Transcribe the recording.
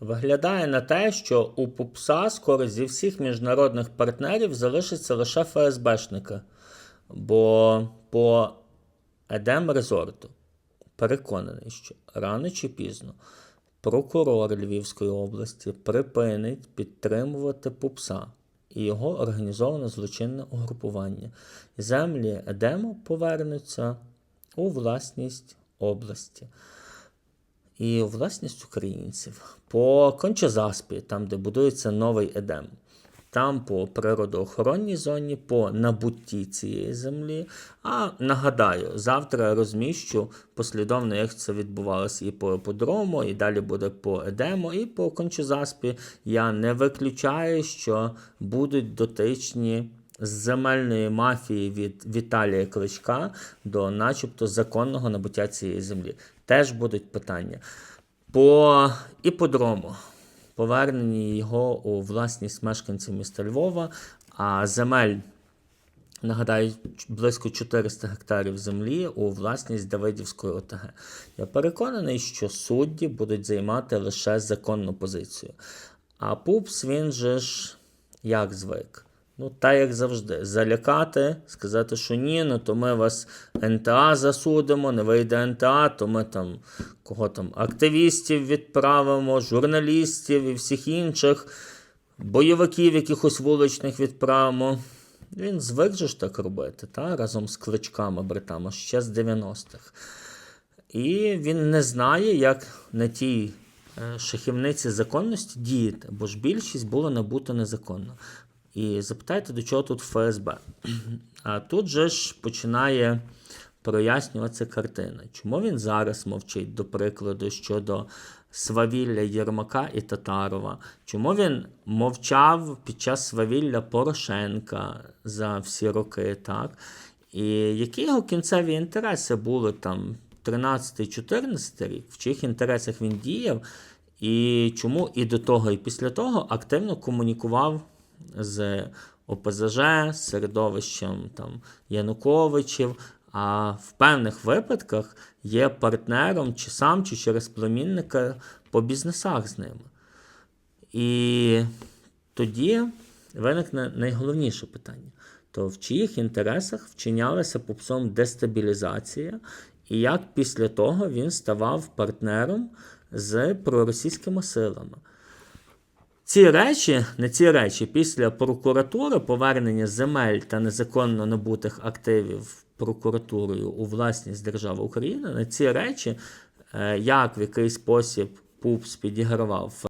Виглядає на те, що у Пупса скоро зі всіх міжнародних партнерів залишиться лише ФСБшники. Бо по Едем Резорту переконаний, що рано чи пізно прокурор Львівської області припинить підтримувати Пупса і його організоване злочинне угрупування. Землі Едему повернуться у власність області і власність українців. По Кончозаспі, там, де будується новий Едем. Там по природоохоронній зоні, по набутті цієї землі. А нагадаю, завтра розміщу послідовно, як це відбувалося і по еподрому, і далі буде по Едему, і по Кончозаспі. Я не виключаю, що будуть дотичні з земельної мафії від Віталія Кличка до начебто законного набуття цієї землі. Теж будуть питання. По іподрому повернені його у власність мешканців міста Львова, а земель, нагадаю, близько 400 гектарів землі у власність Давидівської ОТГ. Я переконаний, що судді будуть займати лише законну позицію. А Пупс він же ж як звик. Ну, та як завжди, залякати, сказати, що ні, ну то ми вас НТА засудимо, не вийде НТА, то ми там кого там активістів відправимо, журналістів і всіх інших, бойовиків якихось вуличних відправимо. Він звик же ж так робити, та? разом з кличками братами ще з 90-х. І він не знає, як на тій е, шахівниці законності діяти, бо ж більшість було набуто незаконно. І запитайте, до чого тут ФСБ. А тут же ж починає прояснюватися картина. Чому він зараз мовчить, до прикладу, щодо свавілля Єрмака і Татарова? Чому він мовчав під час свавілля Порошенка за всі роки, так? І які його кінцеві інтереси були там 13-14 рік, в чиїх інтересах він діяв, і чому і до того, і після того активно комунікував з ОПЗЖ, з середовищем там, Януковичів, а в певних випадках є партнером чи сам, чи через племінника по бізнесах з ними. І тоді виникне найголовніше питання: то в чиїх інтересах вчинялася попсом дестабілізація, і як після того він ставав партнером з проросійськими силами. Ці речі, не ці речі, після прокуратури повернення земель та незаконно набутих активів прокуратурою у власність держави України, на ці речі, е, як в який спосіб ПУПС підігравав